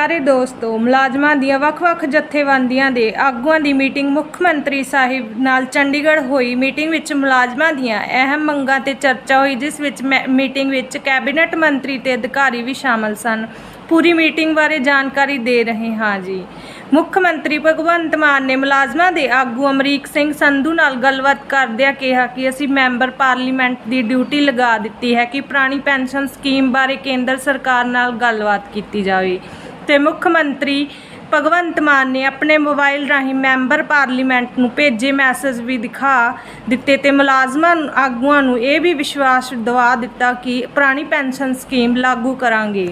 ਸਾਰੇ ਦੋਸਤੋ, ਮੁਲਾਜ਼ਮਾਂ ਦੀਆਂ ਵੱਖ-ਵੱਖ ਜਥੇਬੰਦੀਆਂ ਦੇ ਆਗੂਆਂ ਦੀ ਮੀਟਿੰਗ ਮੁੱਖ ਮੰਤਰੀ ਸਾਹਿਬ ਨਾਲ ਚੰਡੀਗੜ੍ਹ ਹੋਈ। ਮੀਟਿੰਗ ਵਿੱਚ ਮੁਲਾਜ਼ਮਾਂ ਦੀਆਂ ਅਹਿਮ ਮੰਗਾਂ ਤੇ ਚਰਚਾ ਹੋਈ, ਜਿਸ ਵਿੱਚ ਮੈ- ਮੀਟਿੰਗ ਵਿੱਚ ਕੈਬਨਿਟ ਮੰਤਰੀ ਤੇ ਅਧਿਕਾਰੀ ਵੀ ਸ਼ਾਮਲ ਸਨ। ਪੂਰੀ ਮੀਟਿੰਗ ਬਾਰੇ ਜਾਣਕਾਰੀ ਦੇ ਰਹੇ ਹਾਂ ਜੀ। ਮੁੱਖ ਮੰਤਰੀ ਭਗਵੰਤ ਮਾਨ ਨੇ ਮੁਲਾਜ਼ਮਾਂ ਦੇ ਆਗੂ ਅਮਰੀਕ ਸਿੰਘ ਸੰਧੂ ਨਾਲ ਗੱਲਬਾਤ ਕਰਦਿਆਂ ਕਿਹਾ ਕਿ ਅਸੀਂ ਮੈਂਬਰ ਪਾਰਲੀਮੈਂਟ ਦੀ ਡਿਊਟੀ ਲਗਾ ਦਿੱਤੀ ਹੈ ਕਿ ਪੁਰਾਣੀ ਪੈਨਸ਼ਨ ਸਕੀਮ ਬਾਰੇ ਕੇਂਦਰ ਸਰਕਾਰ ਨਾਲ ਗੱਲਬਾਤ ਕੀਤੀ ਜਾਵੇ। ਤੇ ਮੁੱਖ ਮੰਤਰੀ ਭਗਵੰਤ ਮਾਨ ਨੇ ਆਪਣੇ ਮੋਬਾਈਲ ਰਾਹੀਂ ਮੈਂਬਰ ਪਾਰਲੀਮੈਂਟ ਨੂੰ ਭੇਜੇ ਮੈਸੇਜ ਵੀ ਦਿਖਾ ਦਿੱਤੇ ਤੇ ਮੁਲਾਜ਼ਮਾਂ ਆਗੂਆਂ ਨੂੰ ਇਹ ਵੀ ਵਿਸ਼ਵਾਸ ਦਿਵਾ ਦਿੱਤਾ ਕਿ ਪੁਰਾਣੀ ਪੈਨਸ਼ਨ ਸਕੀਮ ਲਾਗੂ ਕਰਾਂਗੇ।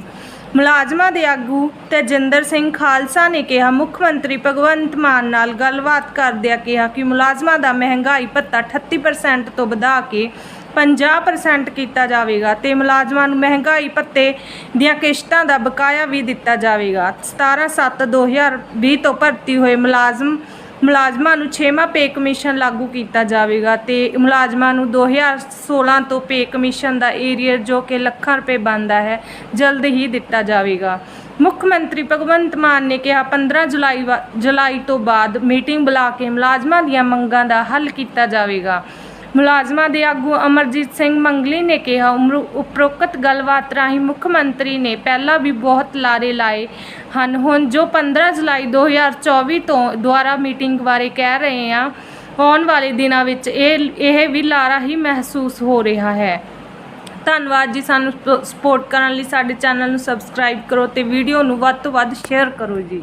ਮੁਲਾਜ਼ਮਾਂ ਦੇ ਆਗੂ ਤੇਜਿੰਦਰ ਸਿੰਘ ਖਾਲਸਾ ਨੇ ਕਿਹਾ, ਮੁੱਖ ਮੰਤਰੀ ਭਗਵੰਤ ਮਾਨ ਨਾਲ ਗੱਲਬਾਤ ਕਰਦਿਆਂ ਕਿਹਾ ਕਿ ਮੁਲਾਜ਼ਮਾਂ ਦਾ ਮਹਿੰਗਾਈ ਭੱਤਾ 38% ਤੋਂ ਵਧਾ ਕੇ 50% ਕੀਤਾ ਜਾਵੇਗਾ ਤੇ ਮੁਲਾਜ਼ਮਾਂ ਨੂੰ ਮਹਿੰਗਾਈ ਭੱਤੇ ਦੀਆਂ ਕਿਸ਼ਤਾਂ ਦਾ ਬਕਾਇਆ ਵੀ ਦਿੱਤਾ ਜਾਵੇਗਾ। 17/7/2020 ਤੋਂ ਭਰਤੀ ਹੋਏ ਮੁਲਾਜ਼ਮ, ਮੁਲਾਜ਼ਮਾਂ ਨੂੰ 6ਵਾਂ ਪੇ ਕਮਿਸ਼ਨ ਲਾਗੂ ਕੀਤਾ ਜਾਵੇਗਾ ਤੇ ਮੁਲਾਜ਼ਮਾਂ ਨੂੰ 2016 ਤੋਂ ਪੇ ਕਮਿਸ਼ਨ ਦਾ ਏਰੀਅਰ ਜੋ ਕਿ ਲੱਖਾਂ ਰੁਪਏ ਬਣਦਾ ਹੈ, ਜਲਦ ਹੀ ਦਿੱਤਾ ਜਾਵੇਗਾ। ਮੁੱਖ ਮੰਤਰੀ ਭਗਵੰਤ ਮਾਨ ਨੇ ਕਿਹਾ 15 ਜੁਲਾਈ ਵਾ- ਜੁਲਾਈ ਤੋਂ ਬਾਅਦ ਮੀਟਿੰਗ ਬੁਲਾ ਕੇ ਮੁਲਾਜ਼ਮਾਂ ਦੀਆਂ ਮੰਗਾਂ ਦਾ ਹੱਲ ਕੀਤਾ ਜਾਵੇਗਾ। ਮੁਲਾਜ਼ਮਾਂ ਦੇ ਆਗੂ ਅਮਰਜੀਤ ਸਿੰਘ ਮੰਗਲੀ ਨੇ ਕਿਹਾ, ਉਮਰ- ਉਪਰੋਕਤ ਗੱਲਬਾਤ ਰਾਹੀਂ ਮੁੱਖ ਮੰਤਰੀ ਨੇ ਪਹਿਲਾਂ ਵੀ ਬਹੁਤ ਲਾਰੇ ਲਾਏ ਹਨ। ਹੁਣ ਜੋ 15 ਜੁਲਾਈ 2024 ਤੋਂ ਦੁਆਰਾ ਮੀਟਿੰਗ ਬਾਰੇ ਕਹਿ ਰਹੇ ਹਾਂ, ਆਉਣ ਵਾਲੇ ਦਿਨਾਂ ਵਿੱਚ ਇਹ ਇਹ ਵੀ ਲਾਰਾ ਹੀ ਮਹਿਸੂਸ ਹੋ ਰਿਹਾ ਹੈ। ਧੰਨਵਾਦ ਜੀ ਸਾਨੂੰ ਸਪੋਰਟ ਕਰਨ ਲਈ। ਸਾਡੇ ਚੈਨਲ ਨੂੰ ਸਬਸਕ੍ਰਾਈਬ ਕਰੋ ਤੇ ਵੀਡੀਓ ਨੂੰ ਵੱਧ ਤੋਂ ਵੱਧ ਸ਼ੇਅਰ ਕਰੋ ਜੀ।